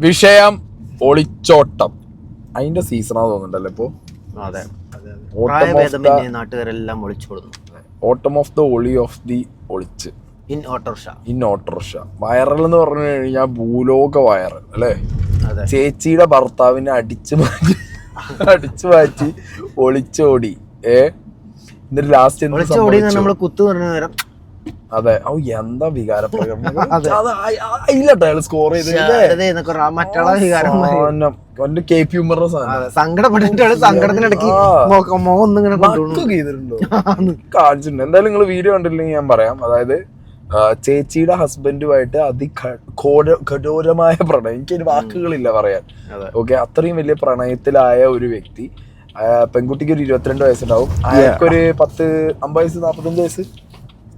വിഷയം ഒളിച്ചോട്ടം. അതിന്റെ സീസണാ തോന്നുന്നുണ്ടല്ലോ ഇപ്പോ? അതെ. പ്രായഭേദമന്യേ നാട്ടുകാരെല്ലാം ഒളിച്ചോടുന്നു. ഓട്ടം ഓഫ് ദ ഒളി ഓഫ് ദി ഒളിച്ച്. In autorickshaw in autorickshaw viral എന്ന് പറഞ്ഞു കഴിഞ്ഞാൽ ഭൂലോക വൈറൽ അല്ലേ? ചേച്ചിയുടെ ഭർത്താവിനെ അടിച്ചു മാറ്റി അടിച്ചു മാറ്റി ഒളിച്ചോടി. ഏ? എന്നിട്ട് ലാസ്റ്റ് ഒളിച്ചോടി? നമ്മൾ കുത്തു പറഞ്ഞ നേരം അതെ. ഓ എന്താ വികാര അതെ. ഇല്ലട്ടോ അയാൾ സ്കോർ ചെയ്ത് കെ പി ഉമ്മറിന്റെ സാധനം. അതെ, സങ്കടപ്പെട്ടിട്ടാണ് സങ്കടത്തിനിടയ്ക്ക് കാണിച്ചിട്ടുണ്ട്. എന്തായാലും നിങ്ങൾ വീഡിയോ കണ്ടില്ലെങ്കിൽ ഞാൻ പറയാം. അതായത് ചേച്ചിയുടെ ഹസ്ബൻഡുമായിട്ട് അതികഠോരമായ പ്രണയം. എനിക്ക് അതിന് വാക്കുകളില്ല പറയാൻ. അതെ. ഓക്കെ അത്രയും വലിയ പ്രണയത്തിലായ ഒരു വ്യക്തി. പെൺകുട്ടിക്ക് ഒരു ഇരുപത്തിരണ്ട് വയസ്സുണ്ടാവും. അയാൾക്കൊരു പത്ത് അമ്പത് വയസ്സ് നാപ്പത്തഞ്ച് വയസ്സ്?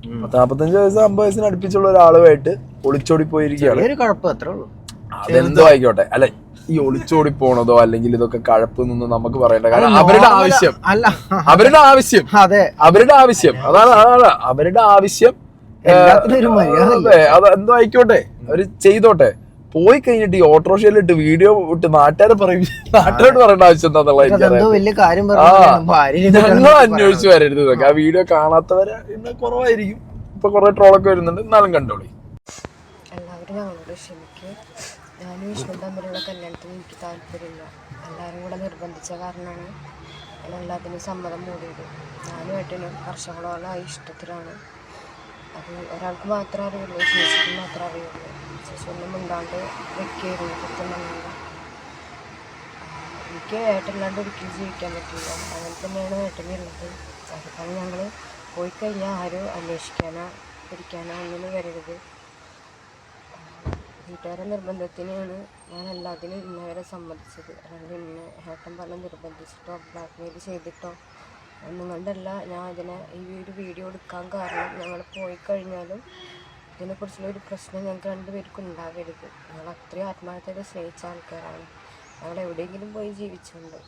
നാപ്പത്തഞ്ച് വയസ്സ് അമ്പത് വയസ്സിന് അടുപ്പിച്ചുള്ള ഒരാളുമായിട്ട് ഒളിച്ചോടി പോയിരിക്കുകയാണ്. ചെറിയൊരു കുഴപ്പം അത്രേ ഉള്ളൂ. അതെന്തോ ആയിക്കോട്ടെ. അല്ലെ ഈ ഒളിച്ചോടി പോണതോ അല്ലെങ്കിൽ ഇതൊക്കെ കഴപ്പ് നിന്ന് നമുക്ക് പറയേണ്ട കാരണം അവരുടെ ആവശ്യം. അല്ല. അവരുടെ ആവശ്യം. അതെ. അവരുടെ ആവശ്യം. അതാണ് അതാണ്. അവരുടെ ആവശ്യം അതെന്തോ ആയിക്കോട്ടെ. അവർ ചെയ്തോട്ടെ. പോയി കഴിഞ്ഞിട്ട് ഈ ഓട്ടോറിക്ഷയിലിട്ട് വീഡിയോ ഇട്ട് നാട്ടുകാരെ പറയും നാട്ടുകാരോട് പറയേണ്ട ആവശ്യം എന്താന്നുള്ള അതെന്തോ എനിക്കറിയാം വലിയ കാര്യം ആ പറഞ്ഞു ഭാര്യ ഞങ്ങൾ അന്വേഷിച്ച് വരരുത് ഇതൊക്കെ. ആ വീഡിയോ കാണാത്തവരെ ഇന്ന് കുറവായിരിക്കും. ഇപ്പൊ കുറെ ട്രോളൊക്കെ വരുന്നുണ്ട്. എന്നാലും കണ്ടോളി. എല്ലാവരും ഞങ്ങളോട് ക്ഷമിക്ക്. ഞാനും വിഷ്ണു തമ്മിലുള്ള കല്യാണത്തിന് എനിക്ക് താല്പര്യമില്ല. എല്ലാവരും കൂടെ നിർബന്ധിച്ച കാരണമാണ് ഞാൻ എല്ലാത്തിനും സമ്മതം മൂടിയത്. ഞാനും ഏട്ടനും വർഷങ്ങളോളമായി ഇഷ്ടത്തിലാണ്. അത് ഒരാൾക്ക് മാത്രമേ അറിയുള്ളൂ ചേച്ചിക്ക് മാത്രമേ അറിയുള്ളൂ. ചേച്ചി ഒന്നും മിണ്ടാണ്ട് വെക്കായിരുന്നു പറഞ്ഞാൽ എനിക്ക് ഏട്ടല്ലാണ്ട് ഒരിക്കലും ജീവിക്കാൻ പറ്റില്ല അങ്ങനെ തന്നെയാണ് ഏട്ടനുള്ളത് അതുകൊണ്ട് ഞങ്ങൾ പോയി കഴിഞ്ഞാൽ ആരും അന്വേഷിക്കാനോ പിടിക്കാനോ ഒന്നിനും വരരുത്. വീട്ടുകാരുടെ നിർബന്ധത്തിനാണ് ഞാൻ എല്ലാത്തിനും ഇന്നവരെ സമ്മതിച്ചത്. അല്ലെങ്കിൽ ഇന്ന് ഏട്ടൻ പറഞ്ഞ് നിർബന്ധിച്ചിട്ടോ ബ്ലാക്ക് മെയിൽ ചെയ്തിട്ടോ ഒന്നും കൊണ്ടല്ല. ഞാൻ ഇതിനെ ഈ ഒരു വീഡിയോ എടുക്കാൻ കാരണം ഞങ്ങൾ പോയി കഴിഞ്ഞാലും ഇതിനെക്കുറിച്ചുള്ള ഒരു പ്രശ്നം ഞങ്ങൾക്ക് രണ്ടുപേർക്കും ഉണ്ടാകരുത് ഞങ്ങൾ അത്രയും ആത്മാർത്ഥത സ്നേഹിച്ച ആൾക്കാരാണ്. ഞങ്ങൾ എവിടെയെങ്കിലും പോയി ജീവിച്ചുണ്ട്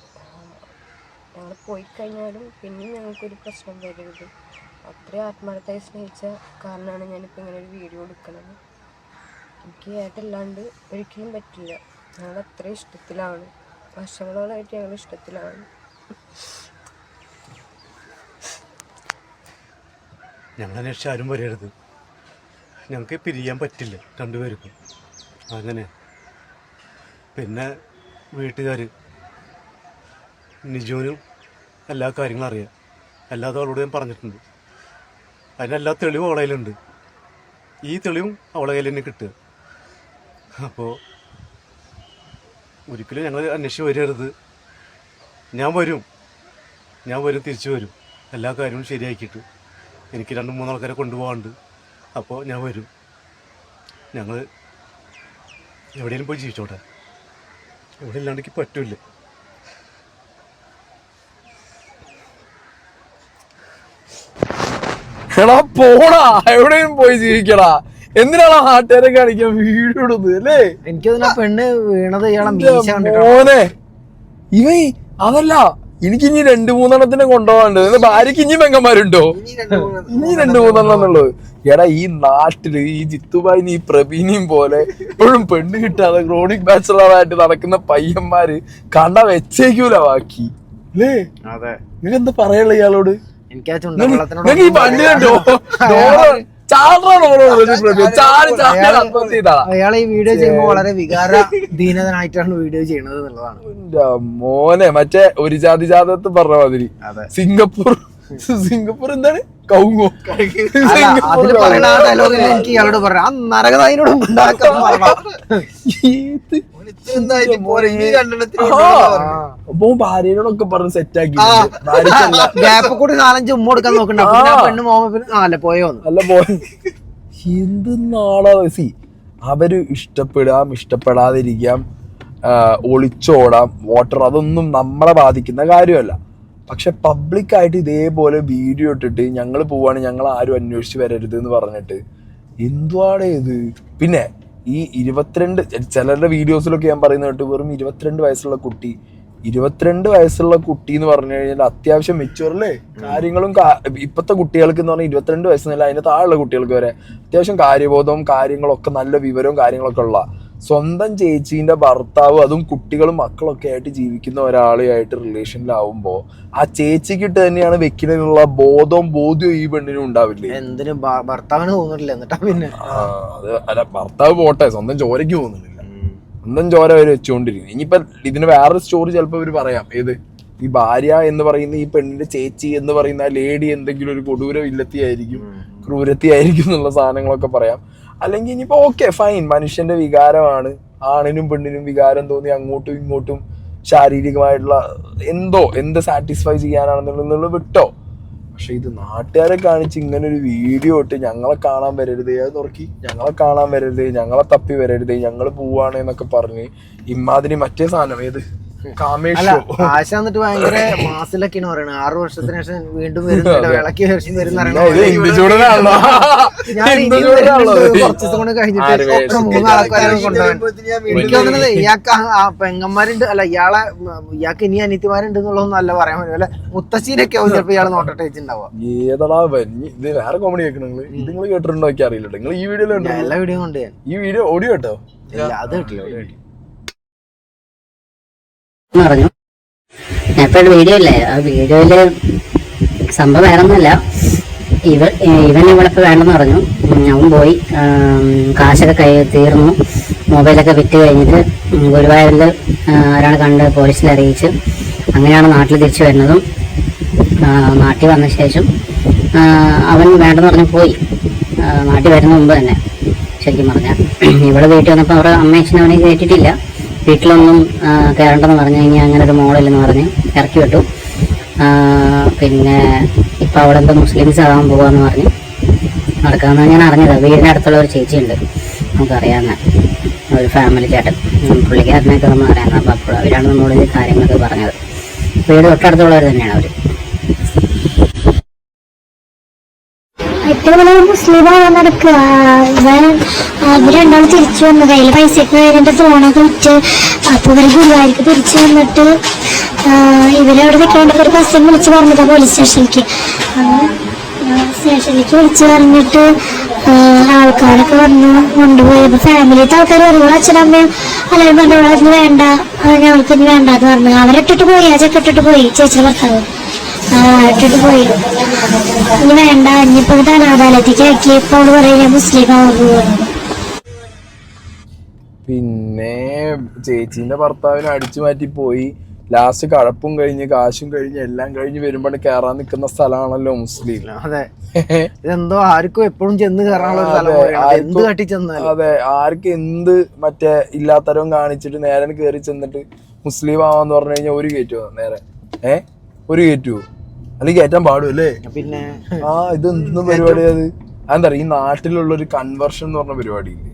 ഞങ്ങൾ പോയി കഴിഞ്ഞാലും പിന്നെയും ഞങ്ങൾക്കൊരു പ്രശ്നം വരരുത്. അത്രയും ആത്മാർത്ഥമായി സ്നേഹിച്ച കാരണമാണ് ഞാനിപ്പോൾ ഇങ്ങനെ ഒരു വീഡിയോ എടുക്കുന്നത്. എനിക്ക് ഏട്ടല്ലാണ്ട് ഒരിക്കലും പറ്റില്ല. ഞങ്ങൾ അത്രയും ഇഷ്ടത്തിലാണ്. വർഷങ്ങളോളായിട്ട് ഞങ്ങൾ ഇഷ്ടത്തിലാണ്. ഞങ്ങളെ ആരും വരരുത് ഞങ്ങൾക്ക് പിരിയാൻ പറ്റില്ല രണ്ടുപേർക്കും. അങ്ങനെ. പിന്നെ വീട്ടുകാർ നിജുവിനും എല്ലാ കാര്യങ്ങളും അറിയാം. എല്ലാതും അവളോട് ഞാൻ പറഞ്ഞിട്ടുണ്ട്. അതിനെല്ലാ തെളിവും അവളെ കയ്യിലുണ്ട്. ഈ തെളിവും അവളെ കയ്യിൽ തന്നെ കിട്ടുക. അപ്പോൾ ഒരിക്കലും ഞങ്ങൾ അന്വേഷിച്ച് വരരുത്. ഞാൻ വരും. ഞാൻ വരും തിരിച്ചു വരും. എല്ലാ കാര്യങ്ങളും ശരിയാക്കിയിട്ട് എനിക്ക് രണ്ട് മൂന്നാൾക്കാരെ കൊണ്ടുപോകാണ്ട് അപ്പോൾ ഞാൻ വരും. ഞങ്ങൾ എവിടെയെങ്കിലും പോയി ജീവിച്ചോട്ടെ. ഇവിടെ ഇല്ലാണ്ടെങ്കിൽ പറ്റൂല എടാ പോടാ. എവിടെയും പോയി ജീവിക്കടാ. എന്തിനാണ് നാട്ടുകാരെ കാണിക്കാൻ വീഡിയോ ഇടുന്നത് അല്ലേ? എനിക്കതിനാ പെണ്ണ് വീണത് ഇയാളെ മീശ കണ്ടിട്ടാണ്. മോനെ. ഇവ അതല്ല എനിക്ക് ഇനി രണ്ടു മൂന്നെണ്ണത്തിനെ കൊണ്ടുപോകാണ്ട് ഭാര്യക്ക് ഇനി പെങ്ങന്മാരുണ്ടോ? ഇനി രണ്ടു മൂന്നെണ്ണം. എന്നുള്ളത് എടാ ഈ നാട്ടിൽ ഈ ജിത്തുബായിനി ഈ പ്രവീണിയും പോലെ ഇപ്പോഴും പെണ്ണ് കിട്ടാതെ ക്രോണിക് ബാച്ചലറായിട്ട് നടക്കുന്ന പയ്യന്മാര് കണ്ട വെച്ചേക്കൂല ബാക്കി. അല്ലേ അതെ. നിങ്ങൾക്ക് എന്താ പറയാനുള്ള ഇയാളോട്? എനിക്ക് ഈ അയാൾ ഈ വീഡിയോ ചെയ്യുമ്പോൾ വളരെ വികാര ദീനതനായിട്ടാണ് വീഡിയോ ചെയ്യണത് എന്നുള്ളതാണ്. മോനെ മറ്റേ ഒരു ജാതി ജാതത്ത് പറഞ്ഞ മാതിരി സിംഗപ്പൂർ സിംഗപ്പൂർ എന്താണ്? കൗങ്ങോ. അതിൽ പറയുന്ന ആ ഡയലോഗിൽ എനിക്ക് ഇയാളോട് പറയാം. ആ നരകതായിനോട് ഉണ്ടാക്കാൻ പറഞ്ഞ. ഏത്? ആ. അപ്പൊ ഭാര്യനോടൊക്കെ പറഞ്ഞ് സെറ്റ് ആക്കി. ഗ്യാപ്പ് കൂടി നാലഞ്ച് ഉമ്മ കൊടുക്കാൻ നോക്കണ്ട. പെണ്ണ് ആ അല്ല പോയോ അല്ല പോയി. എന്ത് നാളാ? സി അവർ ഇഷ്ടപ്പെടാം ഇഷ്ടപ്പെടാതിരിക്കാം. ഒളിച്ചോടാം. വോട്ടർ അതൊന്നും നമ്മളെ ബാധിക്കുന്ന കാര്യമല്ല. പക്ഷെ പബ്ലിക്കായിട്ട് ഇതേപോലെ വീഡിയോ ഇട്ടിട്ട് ഞങ്ങൾ പോവാണ് ഞങ്ങൾ ആരും അന്വേഷിച്ച് വരരുത് എന്ന് പറഞ്ഞിട്ട്. എന്തുവാണ് ഇത്? പിന്നെ ഈ ഇരുപത്തിരണ്ട് ചിലരുടെ വീഡിയോസിലൊക്കെ ഞാൻ പറയുന്നത് കേട്ട് വെറും ഇരുപത്തിരണ്ട് വയസ്സുള്ള കുട്ടി. ഇരുപത്തിരണ്ട് വയസ്സുള്ള കുട്ടി എന്ന് പറഞ്ഞു കഴിഞ്ഞാൽ അത്യാവശ്യം മെച്ചുവറല്ലേ കാര്യങ്ങളും ഇപ്പത്തെ കുട്ടികൾക്ക് എന്ന് പറഞ്ഞാൽ ഇരുപത്തിരണ്ട് വയസ്സെന്നല്ല അതിന്റെ താഴെയുള്ള കുട്ടികൾക്ക് വരെ അത്യാവശ്യം കാര്യബോധവും കാര്യങ്ങളൊക്കെ നല്ല വിവരവും കാര്യങ്ങളൊക്കെ ഉള്ള സ്വന്തം ചേച്ചീന്റെ ഭർത്താവ് അതും കുട്ടികളും മക്കളൊക്കെ ആയിട്ട് ജീവിക്കുന്ന ഒരാളെയായിട്ട് റിലേഷനിലാവുമ്പോൾ ആ ചേച്ചിക്കിട്ട് തന്നെയാണ് വെക്കുന്നതിനുള്ള ബോധവും ബോധ്യവും ഈ പെണ്ണിനും ഉണ്ടാവില്ലേ? എന്തിനും ഭർത്താവിന് തോന്നിട്ടില്ല എന്നിട്ടാ പിന്നെ. അത് അല്ല ഭർത്താവ് പോട്ടെ സ്വന്തം ചോരയ്ക്ക് പോകുന്നില്ല സ്വന്തം ചോര അവർ വെച്ചുകൊണ്ടിരിക്കും ഇനിയിപ്പോ ഇതിന് വേറൊരു സ്റ്റോറി ചിലപ്പോൾ ഇവർ പറയാം. ഏത്? ഈ ഭാര്യ എന്ന് പറയുന്ന ഈ പെണ്ണിന്റെ ചേച്ചി എന്ന് പറയുന്ന ലേഡി എന്തെങ്കിലും ഒരു കൊടൂര ഇല്ലത്തിയായിരിക്കും ക്രൂരത്തിയായിരിക്കും എന്നുള്ള സാധനങ്ങളൊക്കെ പറയാം. അല്ലെങ്കിൽ ഇനിയിപ്പോ ഓക്കെ ഫൈൻ മനുഷ്യന്റെ വികാരമാണ്. ആണിനും പെണ്ണിനും വികാരം തോന്നി അങ്ങോട്ടും ഇങ്ങോട്ടും ശാരീരികമായിട്ടുള്ള എന്തോ എന്ത് സാറ്റിസ്ഫൈ ചെയ്യാനാണെന്നുള്ളത് വിട്ടോ. പക്ഷെ ഇത് നാട്ടുകാരെ കാണിച്ച് ഇങ്ങനെ ഒരു വീഡിയോ ഇട്ട് ഞങ്ങളെ കാണാൻ വരരുത് അത് തുറക്കി ഞങ്ങളെ കാണാൻ വരരുത് ഞങ്ങളെ തപ്പി വരരുത് ഞങ്ങൾ പോവാണ് എന്നൊക്കെ പറഞ്ഞ് ഇമ്മാതിരി മറ്റേ സാധനം ഏത്? അല്ല ആശ എന്നിട്ട് ഭയങ്കര മാസിലൊക്കെയാണ് പറയുന്നത്. ആറു വർഷത്തിന് ശേഷം വീണ്ടും വരുന്നുണ്ട് വിളക്ക് ശേഷം വരുന്ന കൂടെ കഴിഞ്ഞിട്ട് ആര് മൂന്ന് ആൾക്കാരെ കൊണ്ടുപോകാൻ എനിക്ക് തോന്നുന്നത് ഇയാൾക്ക് ആ- പെങ്ങന്മാരുണ്ട്. അല്ല ഇയാളെ ഇയാൾക്ക് ഇനി അനിയത്തിമാരുണ്ട് എന്നുള്ളതൊന്നും അല്ല പറയാൻ പറ്റും. അല്ലെ മുത്തശ്ശീനൊക്കെ ആവും ചിലപ്പോ ഇയാൾ നോട്ടട്ട് വെച്ചിട്ടുണ്ടാവുക ഏതടാ ഇത് വേറെ കോമഡി കേൾക്കണം നിങ്ങൾ ഇത് നിങ്ങൾ കേട്ടിട്ടുണ്ടോ? എനിക്ക് അറിയില്ല നിങ്ങൾ ഈ വീഡിയോ എല്ലാ വീഡിയോ കൊണ്ട് ഈ വീഡിയോ ഓഡിയോ കേട്ടോ? അത് കിട്ടില്ല. എന്ന് പറഞ്ഞു. ഞാൻ വീഡിയോ ഇല്ലേ? ആ വീഡിയോയിൽ സംഭവം വേറെ ഒന്നുമില്ല ഇവ ഇവൻ ഇവിടെ ഇപ്പോൾ വേണ്ടെന്ന് പറഞ്ഞു. അവൻ പോയി. കാശൊക്കെ കൈ തീർന്നു. മൊബൈലൊക്കെ വിറ്റ് കഴിഞ്ഞിട്ട് ഗുരുവായൂരിൽ ഒരാൾ കണ്ട് പോലീസിൽ അറിയിച്ച് അങ്ങനെയാണ് നാട്ടിൽ തിരിച്ചു വരുന്നതും നാട്ടിൽ വന്ന ശേഷം അവൻ വേണ്ടെന്ന് പറഞ്ഞ് പോയി. നാട്ടിൽ വരുന്ന മുമ്പ് തന്നെ ശരിക്കും പറഞ്ഞാൽ ഇവിടെ വീട്ടിൽ വന്നപ്പോൾ അവരുടെ അമ്മേച്ചനവനെ അവനെ കയറ്റിയിട്ടില്ല. വീട്ടിലൊന്നും കയറണ്ടെന്ന് പറഞ്ഞു കഴിഞ്ഞാൽ അങ്ങനെ ഒരു മോളില്ലെന്ന് പറഞ്ഞ് ഇറക്കി വിട്ടു. പിന്നെ ഇപ്പം അവിടെ എന്തോ മുസ്ലിംസ് ആകാൻ പോകാമെന്ന് പറഞ്ഞ് നടക്കാമെന്നാണ് ഞാൻ അറിഞ്ഞത്. വീടിന്റെ അടുത്തുള്ള ഒരു ചേച്ചിയുണ്ട് നമുക്കറിയാവുന്ന ഒരു ഫാമിലി ചേട്ടൻ പുള്ളിക്കാരനെയൊക്കെ നമ്മൾ അറിയാവുന്ന അപ്പം അപ്പോൾ അവരാണ് നമ്മളോട് കാര്യങ്ങളൊക്കെ പറഞ്ഞത്. വീട് തൊട്ടടുത്തുള്ളവർ തന്നെയാണ് അവർ വലിയ മുസ്ലിമാണ് നടക്കുക. ഇവൻ ഇവർ രണ്ടാളും തിരിച്ചു വന്നു. കയ്യിൽ പൈസയൊക്കെ എന്റെ ഫോണൊക്കെ വിറ്റ് അപ്പൊ ഇവർ ഗുരുവായൂർക്ക് തിരിച്ചു വന്നിട്ട് ഇവരവിടെ നിൽക്കേണ്ടത് ഒരു ബസ്സിൽ വിളിച്ച് പറഞ്ഞത് പോലീസ് സ്റ്റേഷനിലേക്ക് സ്റ്റേഷനിലേക്ക് വിളിച്ച് പറഞ്ഞിട്ട് ആൾക്കാരൊക്കെ വന്നു കൊണ്ടുപോയി. അപ്പൊ ഫാമിലിത്തെ ആൾക്കാർ പറഞ്ഞു അച്ഛനമ്മയും അല്ലെങ്കിൽ പറഞ്ഞു "ഇവിടെ ഇന്ന് വേണ്ട. ഞങ്ങൾക്ക് വേണ്ട എന്ന് പറഞ്ഞു. അവരിട്ടിട്ട് പോയി ആ ചെക്ക ഇട്ടിട്ട് പോയി ചേച്ചിയുടെ ഭർത്താവ്. ഇട്ടിട്ട് പോയി. ഇനി വേണ്ട ഇനിയിപ്പോ ഇത് അനാഥാലയത്തേക്ക് ആക്കിയപ്പോൾ അവൾ പറയുന്നത് മുസ്ലിം ആവുന്നു പിന്നെ ചേച്ചീന്റെ ഭർത്താവിനെ അടിച്ചു മാറ്റി പോയി. ലാസ്റ്റ് കഴപ്പും കഴിഞ്ഞ് കാശും കഴിഞ്ഞ് എല്ലാം കഴിഞ്ഞ് വരുമ്പോൾ കയറാൻ നിൽക്കുന്ന സ്ഥലമാണല്ലോ മുസ്ലിം. അതെ. ഇതെന്തോ ആർക്കും എപ്പോഴും ചെന്ന് കയറാനുള്ള ആർക്കും- അതെ ആർക്ക് എന്ത് മറ്റേ ഇല്ലാത്തരവും കാണിച്ചിട്ട് നേരെ കേറി ചെന്നിട്ട് മുസ്ലിം ആവാന്ന് പറഞ്ഞു കഴിഞ്ഞാൽ ഒരു കയറ്റുമോ നേരെ. ഏഹ് ഒരു കയറ്റുമോ അല്ലെങ്കിൽ കയറ്റാൻ പാടും അല്ലേ പിന്നെ ആ ഇത് എന്ത് പരിപാടി അത് അതെന്താ ഈ നാട്ടിലുള്ള ഒരു കൺവേർഷൻ എന്ന് പറഞ്ഞ പരിപാടി ഇല്ലേ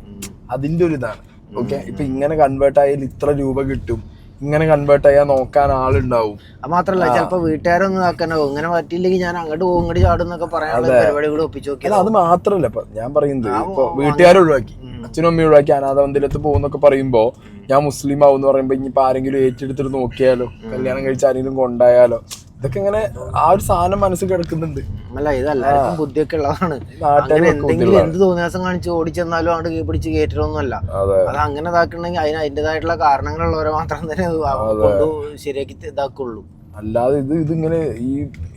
അതിന്റെ ഒരു ഇതാണ്. ഓക്കെ ഇപ്പൊ ഇങ്ങനെ കൺവേർട്ട് ആയാൽ ഇത്ര രൂപ കിട്ടും. ഇങ്ങനെ കൺവേർട്ട് ആയാൽ നോക്കാൻ ആളുണ്ടാവും. അത് മാത്രല്ല ചിലപ്പോ വീട്ടുകാരൊന്നും ആക്കാനോ ഇങ്ങനെ പറ്റിയില്ലെങ്കിൽ ഞാൻ അങ്ങോട്ട് പോകും ഇങ്ങോട്ട് ചാടും എന്നൊക്കെ പറയാനുള്ള പരിപാടി കൂടെ ഒപ്പിച്ചു അല്ല അത് മാത്രല്ല ഇപ്പൊ ഞാൻ പറയുന്നത് ഇപ്പൊ വീട്ടുകാരെ ഒഴിവാക്കി. അച്ഛനും അമ്മയും ഒഴിവാക്കി. അനാഥ മന്ദിരത്ത് പോകുന്നൊക്കെ പറയുമ്പോ ഞാൻ മുസ്ലിം ആവും എന്ന് പറയുമ്പോ ഇനിയിപ്പോ ആരെങ്കിലും ഏറ്റെടുത്തിട്ട് നോക്കിയാലോ? കല്യാണം കഴിച്ച് ആരെങ്കിലും കൊണ്ടായാലോ? ഇതൊക്കെ ഇങ്ങനെ ആ ഒരു സാധനം മനസ്സിൽ കിടക്കുന്നുണ്ട്. അല്ല ഇത് എല്ലാവർക്കും ബുദ്ധിയൊക്കെ ഉള്ളതാണ്. അങ്ങനെ എന്തെങ്കിലും എന്ത് തോന്നിയാസം കാണിച്ച് ഓടിച്ചെന്നാലും അങ്ങോട്ട് പിടിച്ച് കയറ്റലൊന്നുമല്ല അതെ. അങ്ങനെ ഇതാക്കണമെങ്കിൽ അതിന് അതിന്റെതായിട്ടുള്ള കാരണങ്ങളുള്ളവരെ മാത്രം തന്നെ ശരിയാക്കി ഇതാക്കുള്ളൂ. അല്ലാതെ ഇത് ഇതിങ്ങനെ ഈ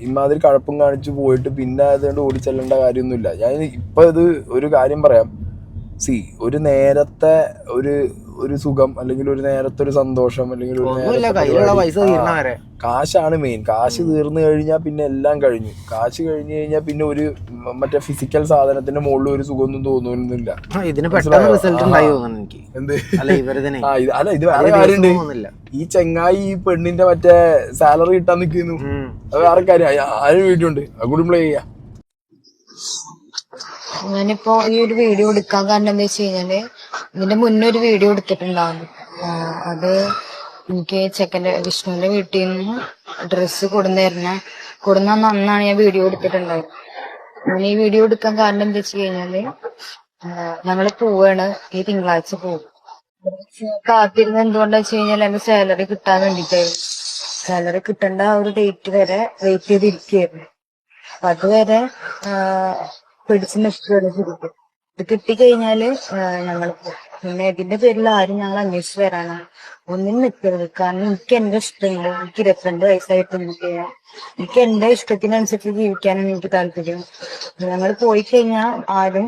ഇമാതിരി കഴപ്പും കാണിച്ച് പോയിട്ട് പിന്നെ അതുകൊണ്ട് ഓടിച്ചെല്ലേണ്ട കാര്യമൊന്നുമില്ല. ഞാൻ ഇപ്പൊ ഇത് ഒരു കാര്യം പറയാം. സി ഒരു നേരത്തെ ഒരു ഒരു സുഖം അല്ലെങ്കിൽ ഒരു നേരത്തെ ഒരു സന്തോഷം അല്ലെങ്കിൽ ഒരു കാശാണ് മെയിൻ കാശ് തീർന്നു കഴിഞ്ഞാൽ പിന്നെ എല്ലാം കഴിഞ്ഞു. കാശ് കഴിഞ്ഞു കഴിഞ്ഞാൽ പിന്നെ ഒരു മറ്റേ ഫിസിക്കൽ സാധനത്തിന്റെ മുകളിൽ ഒരു സുഖമൊന്നും തോന്നുന്നില്ല. അല്ല ഇത് വേറെ കാര്യമുണ്ട് ഈ ചെങ്ങായി ഈ പെണ്ണിന്റെ മറ്റേ സാലറി കിട്ടാൻ നിൽക്കുന്നു അത് വേറെ കാര്യം. ആരും വീട്ടിലുണ്ട്. അത് കൂടി പ്ലേ ചെയ്യാം. ഞാനിപ്പോ ഈ ഒരു വീഡിയോ എടുക്കാൻ കാരണം എന്താ വെച്ച് കഴിഞ്ഞാൽ ഇതിന്റെ മുന്നേ ഒരു വീഡിയോ എടുത്തിട്ടുണ്ടാവും അത് എനിക്ക് ചെക്കന്റെ വിഷ്ണുവിന്റെ വീട്ടിൽ നിന്ന് ഡ്രസ്സ് കൊടുന്നിരുന്ന കൊടുന്ന അന്നാണ് ഞാൻ വീഡിയോ എടുത്തിട്ടുണ്ടായത്. ഞാൻ ഈ വീഡിയോ എടുക്കാൻ കാരണം എന്താ വെച്ച് കഴിഞ്ഞാൽ ഞങ്ങൾ പോവാണ്. ഈ തിങ്കളാഴ്ച പോകും കാത്തിരുന്ന് എന്തുകൊണ്ടാ വെച്ച് കഴിഞ്ഞാൽ എന്റെ സാലറി കിട്ടാൻ വേണ്ടിട്ടായിരുന്നു സാലറി കിട്ടേണ്ട ആ ഒരു ഡേറ്റ് വരെ വെയിറ്റ് ചെയ്തിരിക്കുകയായിരുന്നു. അപ്പൊ അതുവരെ പിടിച്ചു നിൽക്കുകയാണ് ശരിക്കും ഇത് കിട്ടിക്കഴിഞ്ഞാൽ ഞങ്ങൾ പിന്നെ ഇതിന്റെ പേരിൽ ആരും ഞങ്ങൾ അന്വേഷിച്ച് വരാനാ ഒന്നും നിൽക്കരുത്. കാരണം എനിക്ക് എന്റെ ഇഷ്ടങ്ങൾ എനിക്ക് ഇരുപത്തിരണ്ട് വയസ്സായിട്ട് എനിക്ക് എനിക്ക് എന്റെ ഇഷ്ടത്തിനനുസരിച്ച് ജീവിക്കാനാണ് എനിക്ക് താല്പര്യം. ഞങ്ങൾ പോയി കഴിഞ്ഞാൽ ആരും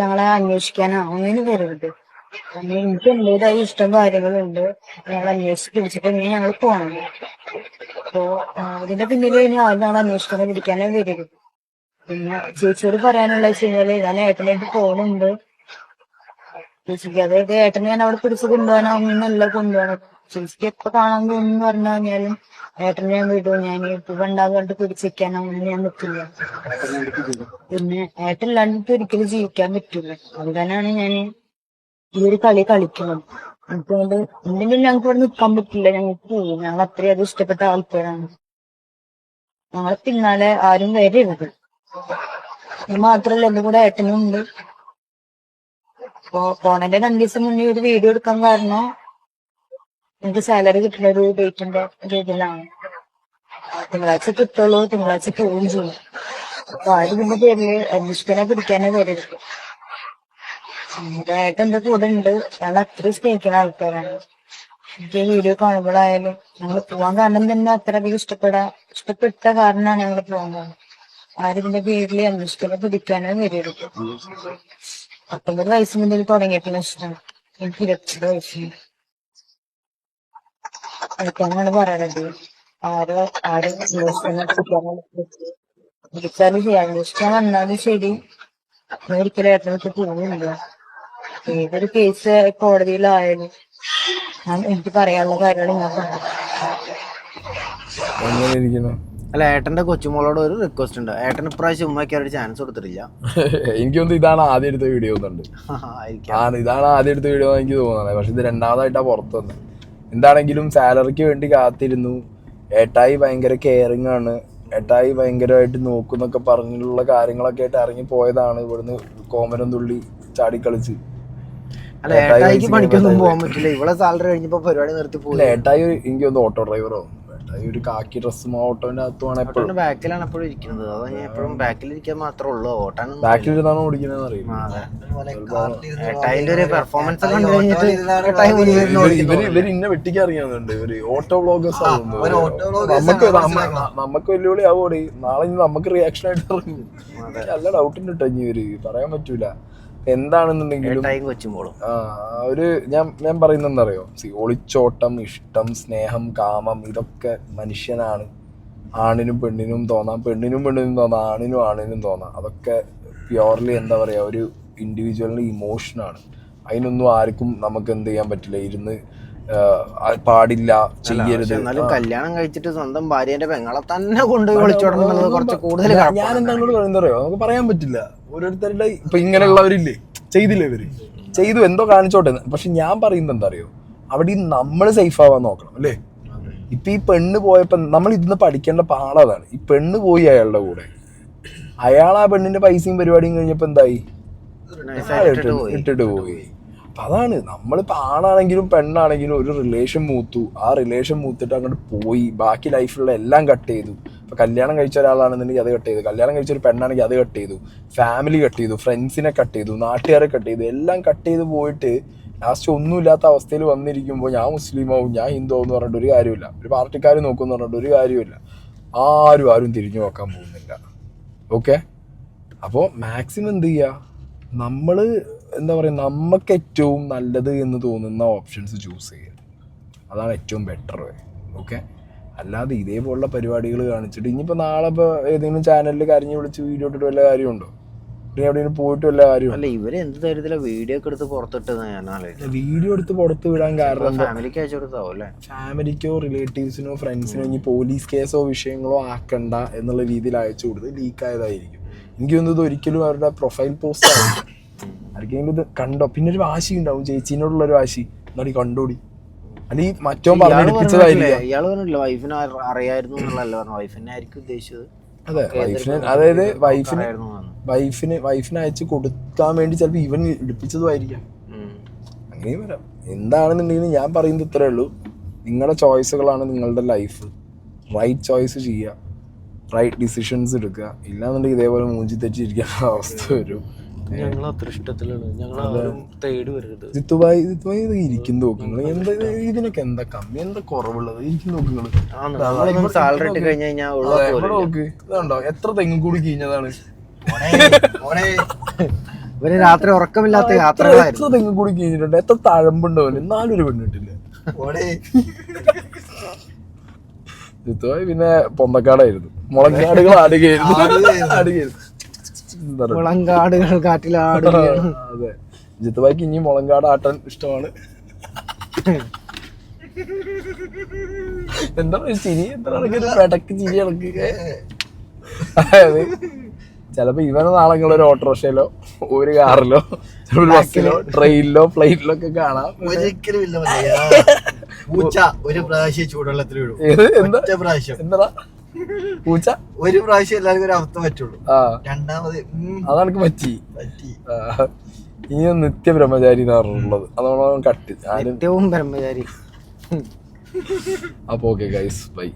ഞങ്ങളെ അന്വേഷിക്കാനോ ഒന്നിനും വരരുത്. എനിക്ക് എന്റേതായ ഇഷ്ടം കാര്യങ്ങളുണ്ട് ഞങ്ങൾ അന്വേഷിച്ച് പിടിച്ചിട്ട് ഞങ്ങൾ പോകണം അപ്പോ അതിന്റെ പിന്നിൽ കഴിഞ്ഞാൽ ആരും ഞങ്ങൾ അന്വേഷിക്കാനോ പിടിക്കാനോ വരരുത്. പിന്നെ ചേച്ചിയോട് പറയാനുള്ള വെച്ച് കഴിഞ്ഞാൽ ഞാൻ ഏട്ടനായിട്ട് ഫോണുണ്ട് ചേച്ചിക്ക് അതായത് ഏട്ടനെ ഞാൻ അവിടെ പിടിച്ച് കൊണ്ടുപോകാനൊന്നല്ല കൊണ്ടുപോകണം. ചേച്ചിക്ക് എപ്പോ കാണാൻ തോന്നുന്നു പറഞ്ഞു കഴിഞ്ഞാലും ഏട്ടനെ ഞാൻ വിടും. ഞാൻ ഇപ്പൊ ഉണ്ടാകാൻ കണ്ട് പിടിച്ചിരിക്കാൻ അങ്ങനെ ഞാൻ നിൽക്കില്ല പിന്നെ ഏട്ടനില്ലാണ്ട് എനിക്ക് ഒരിക്കലും ജീവിക്കാൻ പറ്റില്ല. അതുതന്നെയാണ് ഞാൻ ഈ ഒരു കളി കളിക്കുന്നത്. അതുകൊണ്ട് എന്തെങ്കിലും ഞങ്ങൾക്ക് ഇവിടെ നിൽക്കാൻ പറ്റില്ല. ഞങ്ങൾക്ക് പോകും ഞങ്ങൾ അത്രയധികം ഇഷ്ടപ്പെട്ട ആൾക്കാരാണ്. ഞങ്ങളെ പിന്നാലെ ആരും വരരുത്. ഇത് മാത്രല്ല എന്റെ കൂടെ ഏട്ടനും ഉണ്ട്. അപ്പൊ പോണന്റെ രണ്ടു ദിവസം മുന്നേ ഒരു വീഡിയോ എടുക്കാൻ കാരണം എനിക്ക് സാലറി കിട്ടുന്ന ഒരു ഡേറ്റിന്റെ രീതിയിലാണ്. തിങ്കളാഴ്ച കിട്ടുള്ളൂ തിങ്കളാഴ്ച പോവുകയും ചെയ്യും. അപ്പൊ ആരും ഇതിന്റെ പേരിൽ അന്വേഷിക്കാനെ പിടിക്കാനേ വരരുത് ഏട്ടൻ എന്റെ കൂടെ ഉണ്ട്. ഞങ്ങൾ അത്ര സ്നേഹിക്കുന്ന ആൾക്കാരാണ്. എനിക്ക് വീഡിയോ കാണുമ്പോഴായാലും ഞങ്ങൾ പോവാൻ കാരണം തന്നെ അത്രയധികം ഇഷ്ടപ്പെടാ ഇഷ്ടപ്പെട്ട കാരണമാണ് ഞങ്ങൾ പോകുന്നത്. ആരും ഇതിന്റെ പേരിൽ അന്വേഷിക്കാനോ പിടിക്കാനോ വരരുത് പത്തൊമ്പത് വയസ്സ് മുതൽ തുടങ്ങിയിട്ടുള്ള ഇഷ്ടമാണ് എനിക്ക് ഇരുപത്തിരണ്ട് വയസ്സിന് അതൊക്കെയാണ് പറയണത്. ആരോ ആരും വിളിച്ചാലും ശരി. അന്വേഷിക്കാൻ വന്നാലും ശരി. ഒരിക്കലും തോന്നുന്നില്ല ഏതൊരു കേസ് കോടതിയിലായാലും ഞാൻ എനിക്ക് പറയാനുള്ള കാര്യങ്ങൾ ഞാൻ പറഞ്ഞു അല്ല ഏട്ടന്റെ കൊച്ചുമോളോട് ഒരു റിക്വസ്റ്റ് ഉണ്ട്. ഏട്ടൻ ഇപ്രാവശ്യം ഉമ്മയ്ക്ക് ഒരു ചാൻസ് കൊടുത്തിട്ടില്ല. എനിക്ക് തോന്നുന്നു ഇതാണ് ആദ്യം എടുത്ത വീഡിയോ ഉണ്ട് ആ ഇതാണ് ആദ്യം എടുത്ത വീഡിയോ എനിക്ക് തോന്നുന്നത്. പക്ഷെ ഇത് രണ്ടാമതായിട്ടാ പുറത്തു വന്നത് എന്താണെങ്കിലും സാലറിക്ക് വേണ്ടി കാത്തിരുന്നു. ഏട്ടായി ഭയങ്കര കെയറിങ് ആണ്. ഏട്ടായി ഭയങ്കരമായിട്ട് നോക്കുന്നൊക്കെ പറഞ്ഞിട്ടുള്ള കാര്യങ്ങളൊക്കെ ആയിട്ട് ഇറങ്ങി പോയതാണ്. ഇവിടുന്ന് കോമരം തുള്ളി ചാടിക്കളിച്ച് അല്ല ഏട്ടായി ഏട്ടായിക്ക് പണിക്കൊന്നും പോകാൻ പറ്റില്ല. ഇവിടെ സാലറി കഴിഞ്ഞപ്പോ പരിപാടി നിർത്തി പോയി. ഏട്ടായി എനിക്ക് തോന്നുന്നു ഓട്ടോ ഡ്രൈവറോ ഏട്ടായി ഒരു കാക്കി ഡ്രസ്സും ഓട്ടോന്റെ അകത്തുമാണ് എപ്പോഴും. ബാക്കിലാണ് എപ്പോഴും ഇരിക്കുന്നത്. അതാ ഞാൻ എപ്പോഴും ബാക്കിൽ ഇരിക്കാൻ മാത്രമേ ഉള്ളൂ. ഓട്ടാണ് ബാക്കിൽ ഇരുന്നാണ് ഓടിക്കുന്നത് അറിയാം ഒരു പെർഫോമൻസ് ഇവർ. ഇവർ ഇന്നെ വെട്ടിക്കാൻ അറിയാവുന്നുണ്ട് ഇവർ ഓട്ടോ ബ്ലോഗേഴ്സ് നമുക്ക് നമുക്ക് വെല്ലുവിളി ആവോടി നാളെ നമുക്ക് റിയാക്ഷൻ ആയിട്ട് ഇറങ്ങും. നല്ല നല്ല ഡൗട്ടുണ്ട് കേട്ടോ ഇനി ഇവർ. പറയാൻ പറ്റൂല. എന്താണെന്നുണ്ടെങ്കിലും ഒരു ഞാൻ ഞാൻ പറയുന്നത് എന്താറിയോ ഒളിച്ചോട്ടം ഇഷ്ടം സ്നേഹം കാമം ഇതൊക്കെ മനുഷ്യനാണ്. ആണിനും പെണ്ണിനും തോന്നാം. പെണ്ണിനും പെണ്ണിനും തോന്നാം. ആണിനും ആണിനും തോന്നാം. അതൊക്കെ പ്യോർലി എന്താ പറയാ ഒരു ഇൻഡിവിജ്വലിന്റെ ഇമോഷനാണ് അതിനൊന്നും ആർക്കും നമുക്ക് എന്ത് ചെയ്യാൻ പറ്റില്ല. ഇരുന്ന് പാടില്ല ചെയ്യരുത്. എന്നാലും കല്യാണം കഴിച്ചിട്ട് സ്വന്തം ഭാര്യന്റെ പെങ്ങളെ തന്നെ കൊണ്ടുപോയി വിളിച്ചോടുന്നുള്ളത് കുറച്ച് കൂടുതൽ ഞാൻ- പറയുന്നത് അറിയോ? നമുക്ക് പറയാൻ പറ്റില്ല. ഓരോരുത്തരുടെ ഇപ്പൊ ഇങ്ങനെയുള്ളവരില്ലേ? ചെയ്തില്ലേ ഇവർ? ചെയ്തു എന്തോ കാണിച്ചോട്ടെ പക്ഷെ ഞാൻ പറയുന്നത് എന്താ അറിയോ? അവിടെ നമ്മൾ സേഫ് ആവാൻ നോക്കണം അല്ലേ? ഇപ്പൊ ഈ പെണ്ണ് പോയപ്പോ നമ്മൾ ഇതിന്ന് പഠിക്കേണ്ട പാടതാണ് ഈ പെണ്ണ് പോയി അയാളുടെ കൂടെ. അയാൾ ആ പെണ്ണിന്റെ പൈസയും പരിപാടിയും കഴിഞ്ഞപ്പോ എന്തായി? ഇട്ടിട്ട് പോയി. അപ്പൊ അതാണ്. നമ്മളിപ്പോൾ ആണാണെങ്കിലും പെണ്ണാണെങ്കിലും ഒരു റിലേഷൻ മൂത്തു. ആ റിലേഷൻ മൂത്തിട്ട് അങ്ങോട്ട് പോയി. ബാക്കി ലൈഫിലുള്ള എല്ലാം കട്ട് ചെയ്തു. ഇപ്പം കല്യാണം കഴിച്ച ഒരാളാണെന്നുണ്ടെങ്കിൽ അത് കട്ട് ചെയ്തു. കല്യാണം കഴിച്ച ഒരു പെണ്ണാണെങ്കിൽ അത് കട്ട് ചെയ്തു. ഫാമിലി കട്ട് ചെയ്തു. ഫ്രണ്ട്സിനെ കട്ട് ചെയ്തു. നാട്ടുകാരെ കട്ട് ചെയ്തു. എല്ലാം കട്ട് ചെയ്ത് പോയിട്ട് ലാസ്റ്റ് ഒന്നുമില്ലാത്ത അവസ്ഥയിൽ വന്നിരിക്കുമ്പോൾ ഞാൻ മുസ്ലിമാവും ഞാൻ ഹിന്ദു എന്ന് പറഞ്ഞിട്ട് ഒരു കാര്യമില്ല ഒരു പാർട്ടിക്കാർ നോക്കുമെന്ന് പറഞ്ഞിട്ട് ഒരു കാര്യമില്ല ആരും ആരും തിരിഞ്ഞു നോക്കാൻ പോകുന്നില്ല. ഓക്കെ അപ്പോൾ മാക്സിമം എന്ത് ചെയ്യുക നമ്മൾ എന്താ പറയുക നമുക്ക് ഏറ്റവും നല്ലത് എന്ന് തോന്നുന്ന ഓപ്ഷൻസ് ചൂസ് ചെയ്യുക. അതാണ് ഏറ്റവും ബെറ്റർ വേ ഓക്കെ അല്ലാതെ ഇതേപോലുള്ള പരിപാടികൾ കാണിച്ചിട്ട് ഇനിയിപ്പോൾ നാളെ ഇപ്പോൾ ഏതെങ്കിലും ചാനലിൽ കരഞ്ഞു വിളിച്ച് വീഡിയോ ഇട്ടിട്ട് വല്ല കാര്യമുണ്ടോ? എവിടെയെങ്കിലും പോയിട്ട് വല്ല കാര്യം അല്ല ഇവർ എന്ത് തരത്തില വീഡിയോ ഒക്കെ എടുത്ത് പുറത്തിട്ടെന്ന് ഞാൻ ആലോചിക്കുന്നത് വീഡിയോ എടുത്ത് പുറത്ത് വിടാൻ കാരണം? ഫാമിലിക്ക് അയച്ചു കൊടുത്താവും അല്ലേ? ഫാമിലിക്കോ റിലേറ്റീവ്സിനോ ഫ്രണ്ട്സിനോ ഇനി പോലീസ് കേസോ വിഷയങ്ങളോ ആക്കണ്ട എന്നുള്ള രീതിയിൽ അയച്ചു കൊടുത്ത് ലീക്ക് ആയതായിരിക്കും. എനിക്ക് തോന്നുന്നത് ഒരിക്കലും അവരുടെ പ്രൊഫൈൽ പോസ്റ്റ് ആണ് ആർക്കെങ്കിലും ഇത് കണ്ടോ? പിന്നെ ഒരു വാശി ഉണ്ടാവും. ചേച്ചീനോടുള്ള ഒരു വാശി. എന്നാടി കണ്ടോടി? അല്ലെങ്കിൽ മറ്റോ പറഞ്ഞെടുപ്പിച്ചതായിരിക്കാം ഇയാൾ പറഞ്ഞില്ല വൈഫിനെ അറിയായിരുന്നു എന്നുള്ളതല്ല പറഞ്ഞു വൈഫിനെ ആയിരിക്കും ഉദ്ദേശിച്ചത്. അതെ വൈഫിന് അതായത് നമുക്ക് വൈഫിന് അറിയായിരുന്നു വൈഫിന് വൈഫിനെ അയച്ച് കൊടുക്കാൻ വേണ്ടി ചിലപ്പോ ഇവൻ എടുപ്പിച്ചതുമായിരിക്കാം. അങ്ങനെയും വരാം. എന്താണെന്നുണ്ടെങ്കിൽ ഞാൻ പറയുന്നത് ഇത്രേ ഉള്ളൂ. നിങ്ങളുടെ ചോയ്സുകളാണ് നിങ്ങളുടെ ലൈഫ്. റൈറ്റ് ചോയ്സ് ചെയ്യുക. റൈറ്റ് ഡിസിഷൻസ് എടുക്കുക. ഇല്ലാന്നുണ്ടെങ്കിൽ ഇതേപോലെ മൂഞ്ചി തെറ്റിയിരിക്കുന്ന അവസ്ഥ വരും. ഞങ്ങൾ അത്ര ഇഷ്ടത്തിലാണ് ഞങ്ങൾ ആരും തേടി വരരുത്. ജിത്തുബായി ജിത്തുബായി ഇത് ഇരിക്കും നോക്കുങ്ങൾ എന്താ ഇത് ഇതിനൊക്കെ എന്താ കമ്മി? എന്താ കുറവുള്ളത്? ഇരിക്കും നോക്കുങ്ങൾ ആണ്. നമ്മളൊന്നും സാലറി ഇട്ട് കഴിഞ്ഞ് കഴിഞ്ഞാൽ ഉള്ള ഇവിടെ നോക്ക്. ഇതുണ്ടോ? എത്ര തെങ്ങും കൂടി കഴിഞ്ഞതാണ് ഇവർ രാത്രി ഉറക്കമില്ലാത്ത എത്ര യാത്രകളായിരുന്നു. തെങ്ങും കൂടി കഴിഞ്ഞിട്ടുണ്ട് എത്ര തഴമ്പുണ്ടോ എന്നാലും ഒരു പെണ്ണ് കിട്ടില്ല ജിത്തുബായി പിന്നെ പൊന്തക്കാടായിരുന്നു. മുളങ്കാടുകൾ ആടുകയായിരുന്നു. ആടുകയായിരുന്നു? മുളങ്കാടുകൾ കാറ്റിലാടുകയാണ് അതെ. ജിത്തുബായിക്ക് ഇനി മുളങ്കാട് ആട്ടാൻ ഇഷ്ടമാണ്. എന്താ പറയുക ചിരി? എത്ര പെടക്ക് ചിരി ഇറക്കുക അതായത് ചിലപ്പോ ഇവനെ നാളെ നിങ്ങൾ ഒരു ഓട്ടോറിക്ഷയിലോ ഒരു കാറിലോ ചിലപ്പോ ഒരു ബസ്സിലോ ട്രെയിനിലോ ഫ്ലൈറ്റിലോ ഒക്കെ കാണാം. ഒരിക്കലും ഇല്ല ഒരു പ്രാവശ്യം ചൂടുവെള്ളത്തിൽ വിടും. എന്താ? പ്രാവശ്യം. എന്താ പൂച്ച? ഒരു പ്രാവശ്യം എല്ലാവർക്കും ഒരു അവസ്ഥ പറ്റുള്ളൂ. രണ്ടാമത് അതെനിക്ക് പറ്റി. പറ്റി. ഇനി നിത്യ ബ്രഹ്മചാരി എന്ന് പറഞ്ഞിട്ടുള്ളത് അതോളം കട്ട്. ഏറ്റവും ബ്രഹ്മചാരി. അപ്പൊ ഓക്കെ ഗൈസ് ബൈ